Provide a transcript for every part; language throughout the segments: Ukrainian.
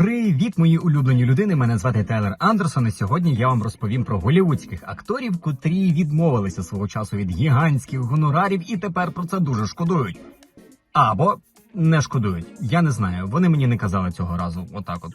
Привіт, мої улюблені людини. Мене звати Тейлер Андерсон. І сьогодні я вам розповім про голівудських акторів, котрі відмовилися свого часу від гігантських гонорарів і тепер про це дуже шкодують. Або не шкодують. Я не знаю. Вони мені не казали цього разу. Отак, от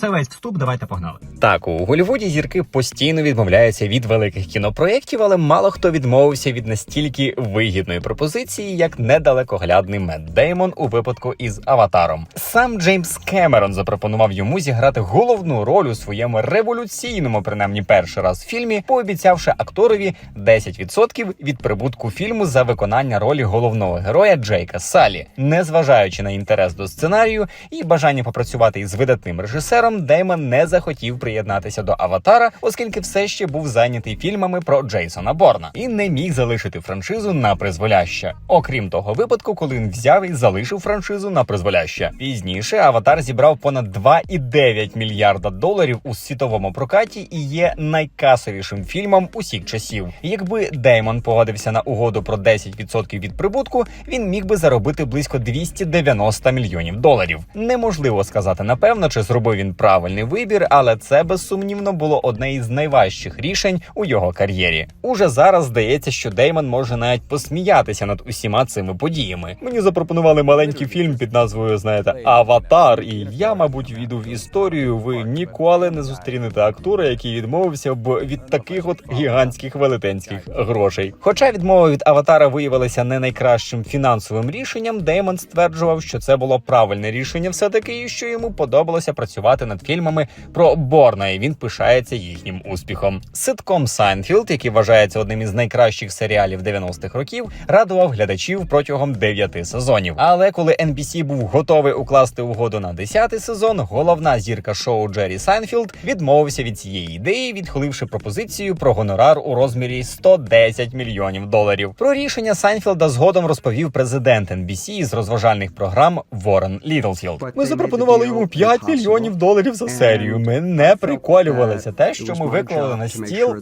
це весь вступ. Давайте погнали. Так, у Голлівуді зірки постійно відмовляються від великих кінопроєктів, але мало хто відмовився від настільки вигідної пропозиції, як недалекоглядний Мед Деймон у випадку із Аватаром. Сам Джеймс Кемерон запропонував йому зіграти головну роль у своєму революційному, принаймні перший раз фільмі, пообіцявши акторові 10% від прибутку фільму за виконання ролі головного героя Джейка Салі, незважаючи на інтерес до сценарію і бажання попрацювати із видатним режисером, Деймон не захотів приєднатися до Аватара, оскільки все ще був зайнятий фільмами про Джейсона Борна і не міг залишити франшизу на призволяще. Окрім того випадку, коли він взяв і залишив франшизу на призволяще. Пізніше Аватар зібрав понад 2,9 мільярда доларів у світовому прокаті і є найкасовішим фільмом усіх часів. Якби Деймон погодився на угоду про 10% від прибутку, він міг би заробити близько 290 мільйонів доларів. Неможливо сказати напевно, чи зробив він правильний вибір, але це безсумнівно було одне із найважчих рішень у його кар'єрі. Уже зараз здається, що Деймон може навіть посміятися над усіма цими подіями. Мені запропонували маленький фільм під назвою, знаєте, Аватар. І я, мабуть, війду в історію. Ви ніколи не зустрінете актора, який відмовився б від таких от гігантських велетенських грошей. Хоча відмова від аватара виявилася не найкращим фінансовим рішенням, Деймон стверджував, що це було правильне рішення, все таки, і що йому подобалося працювати над фільмами про Борна, і він пишається їхнім успіхом. Ситком Сайнфілд, який вважається одним із найкращих серіалів 90-х років, радував глядачів протягом 9 сезонів. Але коли NBC був готовий укласти угоду на 10-й сезон, головна зірка шоу Джері Сайнфілд відмовився від цієї ідеї, відхиливши пропозицію про гонорар у розмірі 110 мільйонів доларів. Про рішення Сайнфілда згодом розповів президент NBC із розважальних програм Ворен Літлфілд. Ми запропонували йому 5 мільйонів доларів за серію. Ми не приколювалися. Те, що ми виклали на стіл,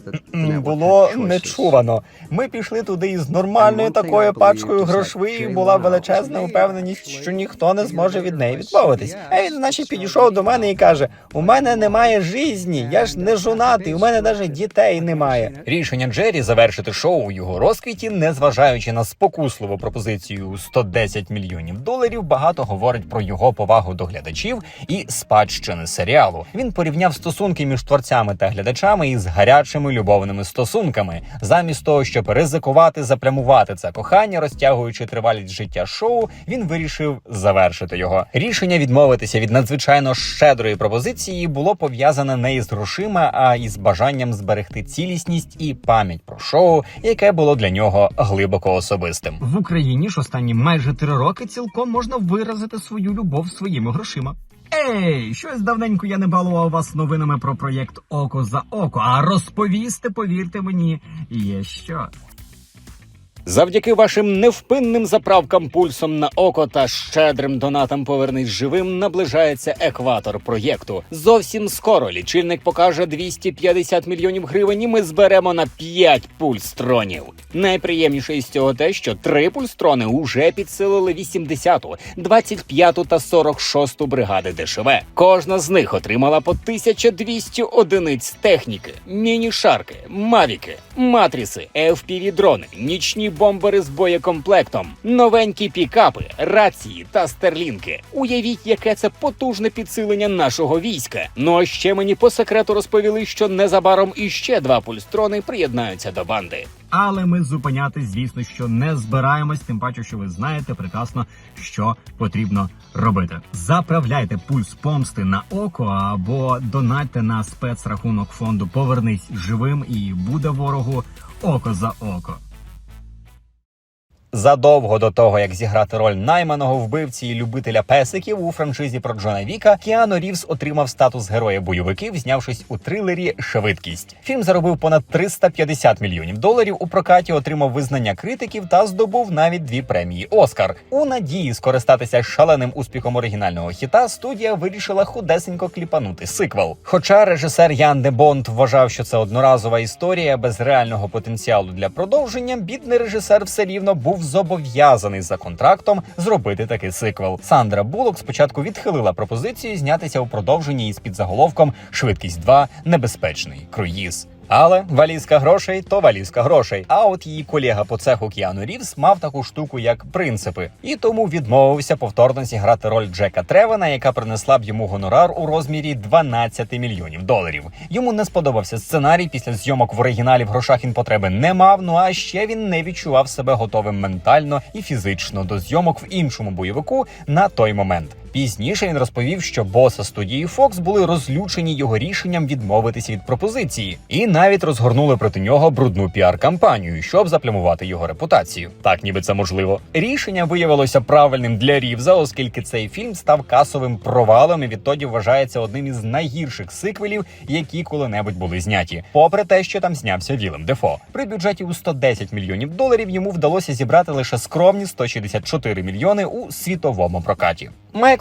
було нечувано. Ми пішли туди із нормальною такою пачкою грошви. Була величезна упевненість, що ніхто не зможе від неї відмовитись. А він, наче, підійшов до мене і каже: У мене немає житті, я ж не жонатий, у мене навіть дітей немає. Рішення Джері завершити шоу у його розквіті, незважаючи на спокусливу пропозицію у 110 мільйонів доларів, багато говорить про його повагу до глядачів і спадщини серіалу. Він порівняв стосунки між творцями та глядачами із гарячими любовними стосунками, замість того, щоб ризикувати запрямувати це кохання, розтягуючи тривалість життя шоу, він вирішив завершити його. Рішення відмовитися від надзвичайно щедрої пропозиції було пов'язане не із грошима, а із бажанням зберегти цілісність і пам'ять про шоу, яке було для нього глибоко особистим. В Україні ж останні майже три роки цілком можна виразити свою любов своїми грошима. Ей, щось давненько я не балував вас новинами про проєкт Око за око. А розповісти, повірте мені, є що. Завдяки вашим невпинним заправкам пульсом на око та щедрим донатам повернись живим наближається екватор проєкту. Зовсім скоро лічильник покаже 250 мільйонів гривень. і Ми зберемо на 5 пульстронів. Найприємніше із цього те, що три пульстрони уже підсилили 80-ту, 25-ту та 46-ту бригади ДШВ. Кожна з них отримала по 1200 одиниць техніки, міні-шарки, мавіки, матріси, fpv дрони нічні бомбери з боєкомплектом, новенькі пікапи, рації та стерлінки. Уявіть, яке це потужне підсилення нашого війська. Ну а ще мені по секрету розповіли, що незабаром іще два пульстрони приєднаються до банди. Але ми зупинятись, звісно, що не збираємось, тим паче, що ви знаєте прекрасно, що потрібно робити. Заправляйте пульс помсти на око або донатьте на спецрахунок фонду Повернись живим і буде ворогу око за око. Задовго до того, як зіграти роль найманого вбивці і любителя песиків у франшизі про Джона Віка, Кіану Рівз отримав статус героя бойовиків, знявшись у трилері Швидкість. Фільм заробив понад 350 мільйонів доларів у прокаті, отримав визнання критиків та здобув навіть дві премії Оскар. У надії скористатися шаленим успіхом оригінального хіта, студія вирішила худесенько кліпанути сиквел. Хоча режисер Ян де Бонд вважав, що це одноразова історія без реального потенціалу для продовження, бідний режисер все рівно був був зобов'язаний за контрактом зробити такий сиквел. Сандра Булок спочатку відхилила пропозицію знятися у продовженні із підзаголовком Швидкість 2. небезпечний круїз. Але валізка грошей то валізка грошей. А от її колега по цеху Кіану Рівс мав таку штуку, як принципи, і тому відмовився повторно зіграти роль Джека Тревена, яка принесла б йому гонорар у розмірі 12 мільйонів доларів. Йому не сподобався сценарій. Після зйомок в оригіналі в грошах він потреби не мав. Ну а ще він не відчував себе готовим ментально і фізично до зйомок в іншому бойовику на той момент. Пізніше він розповів, що боса студії Fox були розлючені його рішенням відмовитися від пропозиції, і навіть розгорнули проти нього брудну піар-кампанію, щоб заплямувати його репутацію. Так, ніби це можливо. Рішення виявилося правильним для Рівза, оскільки цей фільм став касовим провалом і відтоді вважається одним із найгірших сиквелів, які коли-небудь були зняті. Попри те, що там знявся Вілем Дефо. При бюджеті у 110 мільйонів доларів йому вдалося зібрати лише скромні 164 мільйони у світовому прокаті.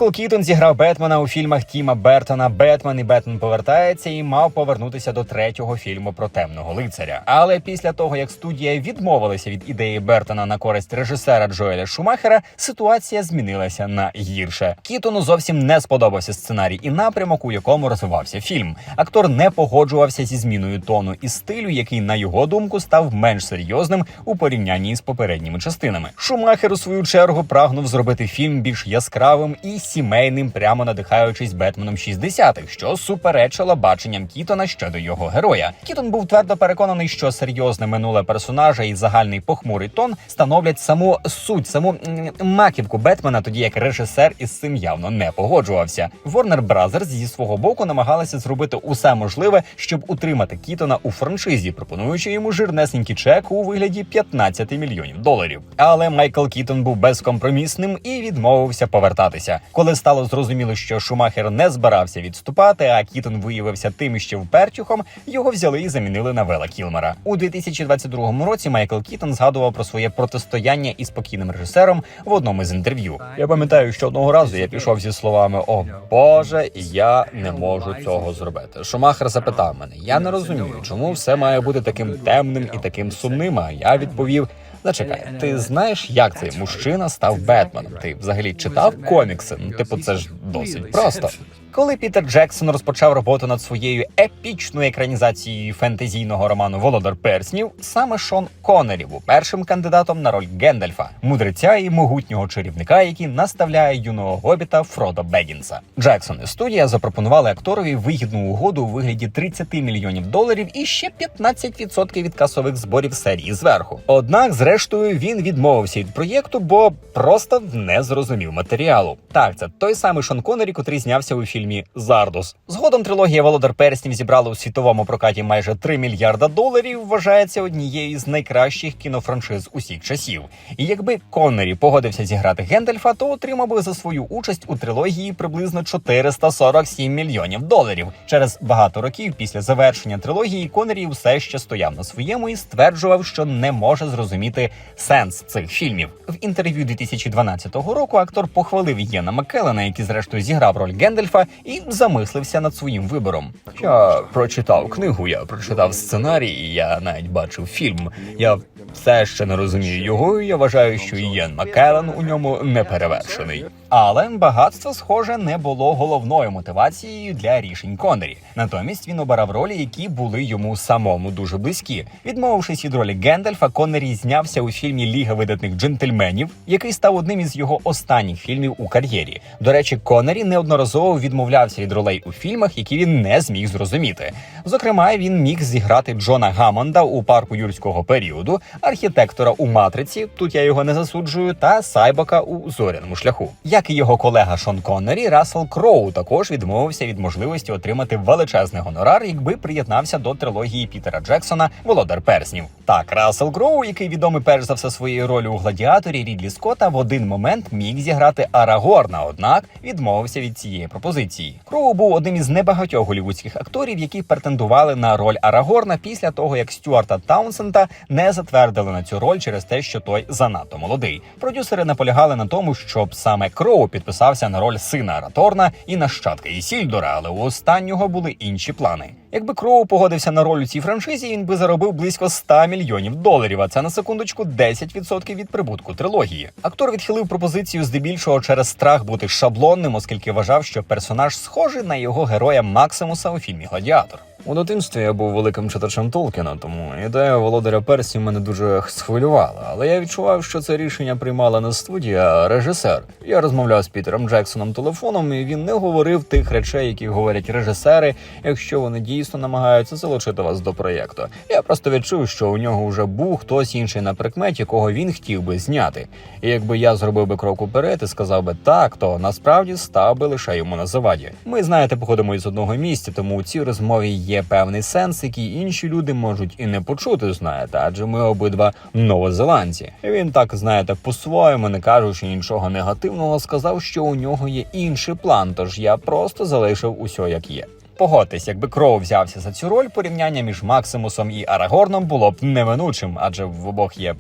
Майкл Кітон зіграв Бетмена у фільмах Тіма Бертона Бетмен і Бетмен повертається і мав повернутися до третього фільму про темного лицаря. Але після того, як студія відмовилася від ідеї Бертона на користь режисера Джоеля Шумахера, ситуація змінилася на гірше. Кітону зовсім не сподобався сценарій і напрямок, у якому розвивався фільм. Актор не погоджувався зі зміною тону і стилю, який, на його думку, став менш серйозним у порівнянні з попередніми частинами. Шумахер, у свою чергу, прагнув зробити фільм більш яскравим і сімейним, прямо надихаючись Бетменом 60-х, що суперечило баченням Кітона щодо його героя. Кітон був твердо переконаний, що серйозне минуле персонажа і загальний похмурий тон становлять саму суть, саму маківку Бетмена, тоді як режисер із цим явно не погоджувався. Warner Brothers зі свого боку намагалися зробити усе можливе, щоб утримати Кітона у франшизі, пропонуючи йому жирнесенький чек у вигляді 15 мільйонів доларів. Але Майкл Кітон був безкомпромісним і відмовився повертатися. Коли стало зрозуміло, що Шумахер не збирався відступати, а Кітон виявився тим ще впертюхом, його взяли і замінили на Вела Кілмера. У 2022 році Майкл Кітон згадував про своє протистояння із покійним режисером в одному з інтерв'ю. Я пам'ятаю, що одного разу я пішов зі словами: О Боже, я не можу цього зробити. Шумахер запитав мене: я не розумію, чому все має бути таким темним і таким сумним. А я відповів. Зачекай, ти знаєш, як цей мужчина став Бетменом? Ти взагалі читав комікси? Ну, типу, це ж досить просто. Коли Пітер Джексон розпочав роботу над своєю епічною екранізацією фентезійного роману Володар Перснів, саме Шон Коннері був першим кандидатом на роль Гендальфа, мудреця і могутнього чарівника, який наставляє юного гобіта Фродо Бегінса. Джексон і студія запропонували акторові вигідну угоду у вигляді 30 мільйонів доларів і ще 15% від касових зборів серії зверху. Однак, зрештою, він відмовився від проєкту, бо просто не зрозумів матеріалу. Так, це той самий Шон Коннері, котрий знявся у фільмі Зардус. Згодом трилогія Володар Перснів зібрала у світовому прокаті майже 3 мільярда доларів. Вважається однією з найкращих кінофраншиз усіх часів. І якби Коннері погодився зіграти Гендальфа, то отримав би за свою участь у трилогії приблизно 447 мільйонів доларів. Через багато років після завершення трилогії Коннері все ще стояв на своєму і стверджував, що не може зрозуміти сенс цих фільмів. В інтерв'ю 2012 року актор похвалив Єна Маккелена, який зрештою зіграв роль Гендальфа, і замислився над своїм вибором. Я прочитав книгу, я прочитав сценарій, я навіть бачив фільм. Я все ще не розумію його. і Я вважаю, що Єн Маккеллен у ньому не перевершений. Але багатство, схоже, не було головною мотивацією для рішень Коннері. Натомість він обирав ролі, які були йому самому дуже близькі. Відмовившись від ролі Гендальфа, Коннері знявся у фільмі Ліга видатних джентльменів, який став одним із його останніх фільмів у кар'єрі. До речі, Коннері неодноразово відмовлявся від ролей у фільмах, які він не зміг зрозуміти. Зокрема, він міг зіграти Джона Гамонда у парку юрського періоду, архітектора у матриці. Тут я його не засуджую, та Сайбака у зоряному шляху. Як і його колега Шон Коннері, Рассел Кроу також відмовився від можливості отримати величезний гонорар, якби приєднався до трилогії Пітера Джексона Володар Перснів. Так, Рассел Кроу, який відомий перш за все своєю ролью у гладіаторі Рідлі Скотта, в один момент міг зіграти Арагорна, однак відмовився від цієї пропозиції. Кроу був одним із небагатьох голівудських акторів, які претендували на роль Арагорна після того, як Стюарта Таунсента не затвердили на цю роль через те, що той занадто молодий. Продюсери наполягали на тому, щоб саме Кроу Кроу підписався на роль сина Араторна і нащадка Ісільдора, але у останнього були інші плани. Якби Кроу погодився на роль у цій франшизі, він би заробив близько 100 мільйонів доларів. А це на секундочку 10% від прибутку трилогії. Актор відхилив пропозицію здебільшого через страх бути шаблонним, оскільки вважав, що персонаж схожий на його героя Максимуса у фільмі Гладіатор. У дитинстві я був великим читачем Толкіна, тому ідея володаря Персії мене дуже схвилювала. Але я відчував, що це рішення приймала не студія, а режисер. Я розмовляв з Пітером Джексоном телефоном, і він не говорив тих речей, які говорять режисери, якщо вони дійсно намагаються залучити вас до проєкту. Я просто відчув, що у нього вже був хтось інший на прикметі, кого він хотів би зняти. І якби я зробив би крок уперед і сказав би так, то насправді став би лише йому на заваді. Ми знаєте, походимо із одного місця, тому у цій розмові є певний сенс, який інші люди можуть і не почути, знаєте, адже ми обидва новозеландці. І Він так знаєте, по-своєму, не кажучи нічого негативного, сказав, що у нього є інший план. Тож я просто залишив усе як є. Погодьтесь, якби Кроу взявся за цю роль, порівняння між Максимусом і Арагорном було б неминучим, адже в обох є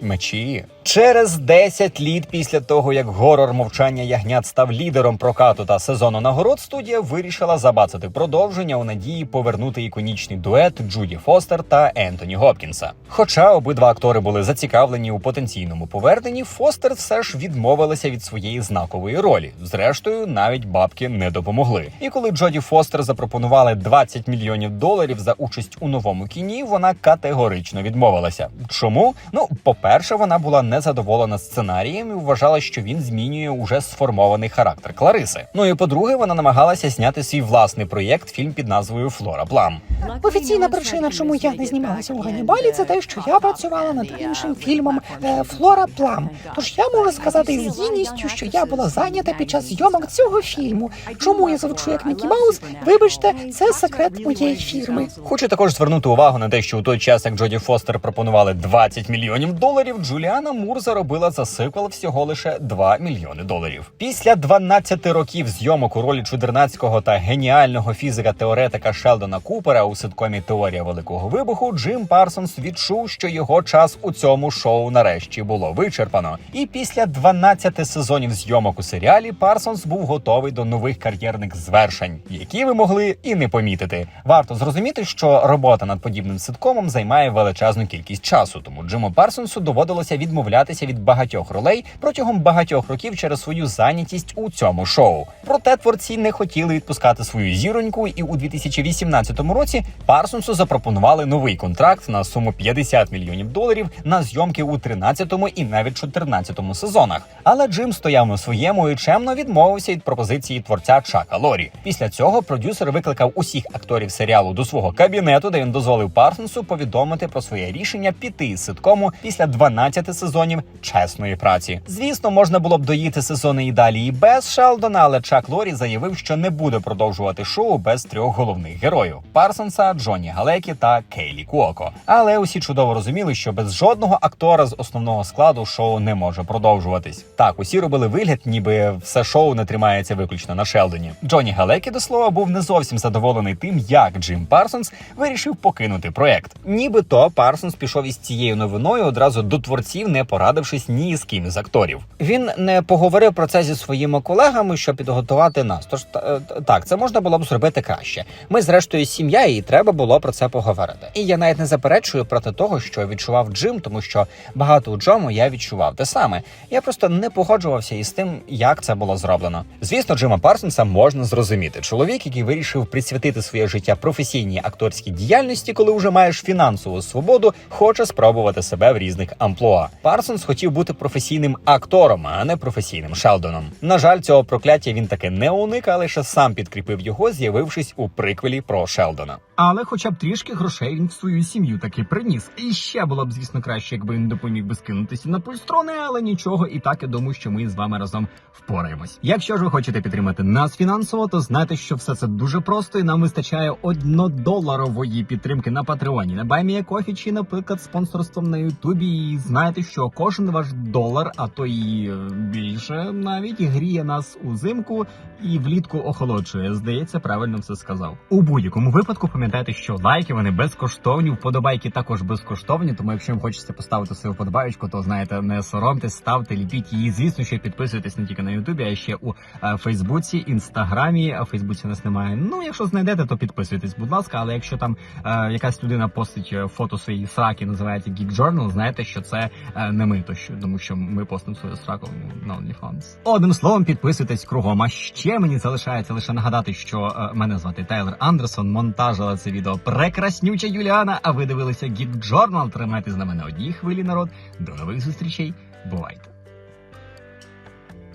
мечі. Через 10 літ після того, як горор мовчання ягнят став лідером прокату та сезону нагород, студія вирішила забацати продовження у надії повернути іконічний дует Джуді Фостер та Ентоні Гопкінса. Хоча обидва актори були зацікавлені у потенційному поверненні, Фостер все ж відмовилася від своєї знакової ролі. Зрештою, навіть бабки не допомогли. І коли Джоді Фостер запропонували 20 мільйонів доларів за участь у новому кіні, вона категорично відмовилася. Чому? Ну, по-перше, вона була незадоволена сценарієм і вважала, що він змінює уже сформований характер Клариси. Ну і по-друге, вона намагалася зняти свій власний проєкт, фільм під назвою Флора Плам. Офіційна причина, чому я не знімалася у Ганнібалі, це те, що я працювала над іншим фільмом е, Флора Плам. Тож я можу сказати з гідністю, що я була зайнята під час зйомок цього фільму. Чому я звучу як Мікі Маус? Вибачте, це секрет моєї фірми. Хочу також звернути увагу на те, що у той час, як Джоді Фостер пропонували 20 мільйонів доларів, Джуліана Мур заробила за сиквел всього лише 2 мільйони доларів. Після 12 років зйомок у ролі чудернацького та геніального фізика-теоретика Шелдона Купера у ситкомі Теорія Великого Вибуху, Джим Парсонс відчув, що його час у цьому шоу нарешті було вичерпано. І після 12 сезонів зйомок у серіалі Парсонс був готовий до нових кар'єрних звершень, які могли і не помітити. Варто зрозуміти, що робота над подібним ситкомом займає величезну кількість часу, тому Джиму Парсонсу доводилося відмовлятися від багатьох ролей протягом багатьох років через свою зайнятість у цьому шоу. Проте творці не хотіли відпускати свою зіроньку, і у 2018 році Парсонсу запропонували новий контракт на суму 50 мільйонів доларів на зйомки у 13-му і навіть 14-му сезонах. Але Джим стояв на своєму і чемно відмовився від пропозиції творця Чака Лорі. Після цього продюсер викликав усіх акторів серіалу до свого кабінету, де він дозволив Парсонсу повідомити про своє рішення піти із ситкому після 12 сезонів чесної праці. Звісно, можна було б доїти сезони і далі і без Шелдона, але Чак Лорі заявив, що не буде продовжувати шоу без трьох головних героїв: Парсонса, Джоні Галекі та Кейлі Куоко. Але усі чудово розуміли, що без жодного актора з основного складу шоу не може продовжуватись. Так, усі робили вигляд, ніби все шоу не тримається виключно на Шелдоні. Джоні Галекі, до слова, був не зовсім задоволений тим, як Джим Парсонс вирішив покинути проект. Нібито Парсонс пішов із цією новиною одразу до творців, не порадившись ні з ким із акторів. Він не поговорив про це зі своїми колегами, щоб підготувати нас. Тож е, так, це можна було б зробити краще. Ми, зрештою, сім'я, і треба було про це поговорити. І я навіть не заперечую проти того, що відчував Джим, тому що багато у чому я відчував те саме. Я просто не погоджувався із тим, як це було зроблено. Звісно, Джима Парсонса можна зрозуміти. Чоловік, який вирішив присвятити своє життя професійній акторській діяльності, коли вже маєш фінансову свободу, хоче спробувати себе в різних амплуа. Парсонс хотів бути професійним актором, а не професійним Шелдоном. На жаль, цього прокляття він таки не уник, а лише сам підкріпив його, з'явившись у приквелі про Шелдона. Але хоча б трішки грошей він в свою сім'ю таки приніс. І ще було б, звісно, краще, якби він допоміг би скинутися на пульстрони, але нічого, і так я думаю, що ми з вами разом впораємось. Якщо ж ви хочете підтримати нас фінансово, то знайте, що все це дуже просто, і нам вистачає однодоларової підтримки на Патреоні, на Баймія Кофі чи, наприклад, спонсорством на Ютубі. І знаєте, що кожен ваш долар, а то і е, більше, навіть гріє нас узимку і влітку охолоджує. Здається, правильно все сказав. У будь-якому випадку пам'ятайте, що лайки вони безкоштовні, вподобайки також безкоштовні. Тому, якщо вам хочеться поставити свою вподобайку, то знаєте, не соромтесь, ставте, ліпіть її. Звісно, що підписуйтесь не тільки на Ютубі, а ще у е, Фейсбуці, Інстаграмі. А Фейсбуці нас немає. Ну, якщо знайдете, то підписуйтесь, будь ласка. Але якщо там е, якась людина постить е, фото своєї сраки, називається Geek Journal, знаєте, що це е, не ми, то що тому що ми постимо свою сраку на OnlyFans. Одним словом, підписуйтесь кругом. А ще мені залишається лише нагадати, що е, мене звати Тайлер Андерсон. Монтажила це відео прекраснюча Юліана. А ви дивилися Geek Journal. нами на одній хвилі, народ. До нових зустрічей. Бувайте.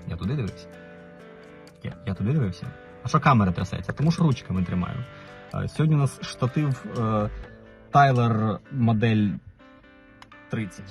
Я туди дивився. Я, я туди дивився. А що камера трясеться? Тому що ручками тримаю. Сьогодні у нас штатив е, Тайлер модель 30.